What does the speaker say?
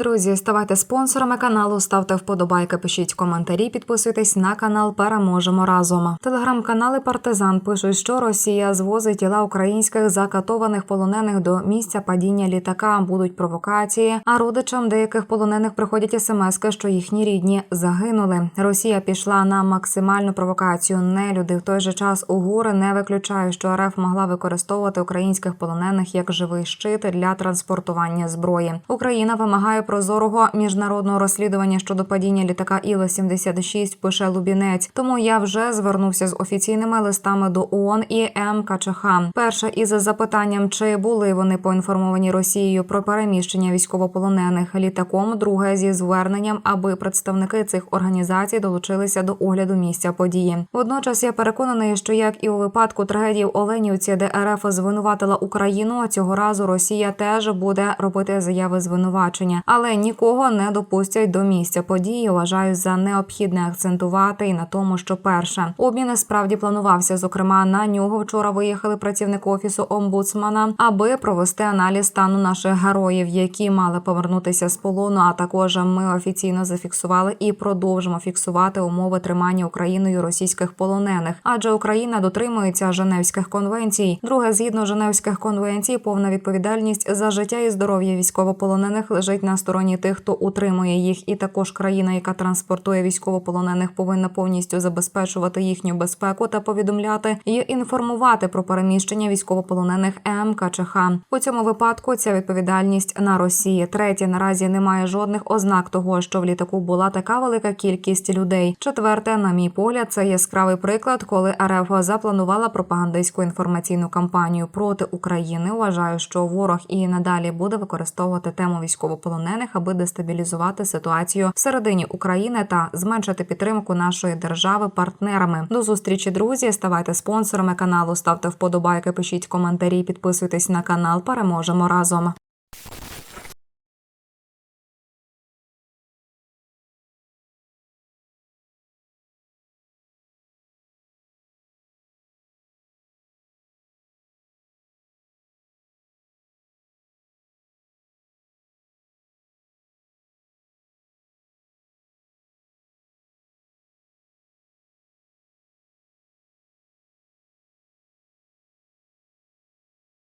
Друзі, ставайте спонсорами каналу, ставте вподобайки, пишіть коментарі, підписуйтесь на канал. Переможемо разом. Телеграм-канали Партизан пишуть, що Росія звозить тіла українських закатованих полонених до місця падіння літака. Будуть провокації. А родичам деяких полонених приходять смски, що їхні рідні загинули. Росія пішла на максимальну провокацію. Нелюди в той же час угури не виключають, що РФ могла використовувати українських полонених як живий щит для транспортування зброї. Україна вимагає прозорого міжнародного розслідування щодо падіння літака Іла 76 Пише Лубінець. Тому я вже звернувся з офіційними листами до ООН і МКЧХ. Перше із запитанням, чи були вони поінформовані Росією про переміщення військовополонених літаком. Друге зі зверненням, аби представники цих організацій долучилися до огляду місця події. Водночас я переконаний, що як і у випадку трагедії в Оленівці, де РФ звинуватила Україну, цього разу Росія теж буде робити заяви звинувачення, але нікого не допустять до місця події. Вважаю за необхідне акцентувати і на тому, що перше обмін справді планувався. Зокрема, на нього вчора виїхали працівники офісу омбудсмана, аби провести аналіз стану наших героїв, які мали повернутися з полону. А також ми офіційно зафіксували і продовжимо фіксувати умови тримання Україною російських полонених, адже Україна дотримується Женевських конвенцій. Друге, згідно Женевських конвенцій, повна відповідальність за життя і здоров'я військовополонених лежить на стороні тих, хто утримує їх, і також країна, яка транспортує військовополонених, повинна повністю забезпечувати їхню безпеку та повідомляти і інформувати про переміщення військовополонених МКЧХ. У цьому випадку ця відповідальність на Росії. Третє наразі немає жодних ознак того, що в літаку була така велика кількість людей. Четверте, на мій погляд, це яскравий приклад, коли РФ запланувала пропагандистську інформаційну кампанію проти України. Вважаю, що ворог і надалі буде використовувати тему військовополонених, аби дестабілізувати ситуацію всередині України та зменшити підтримку нашої держави партнерами. До зустрічі, друзі. Ставайте спонсорами каналу, ставте вподобайки, пишіть коментарі, підписуйтесь на канал. Переможемо разом.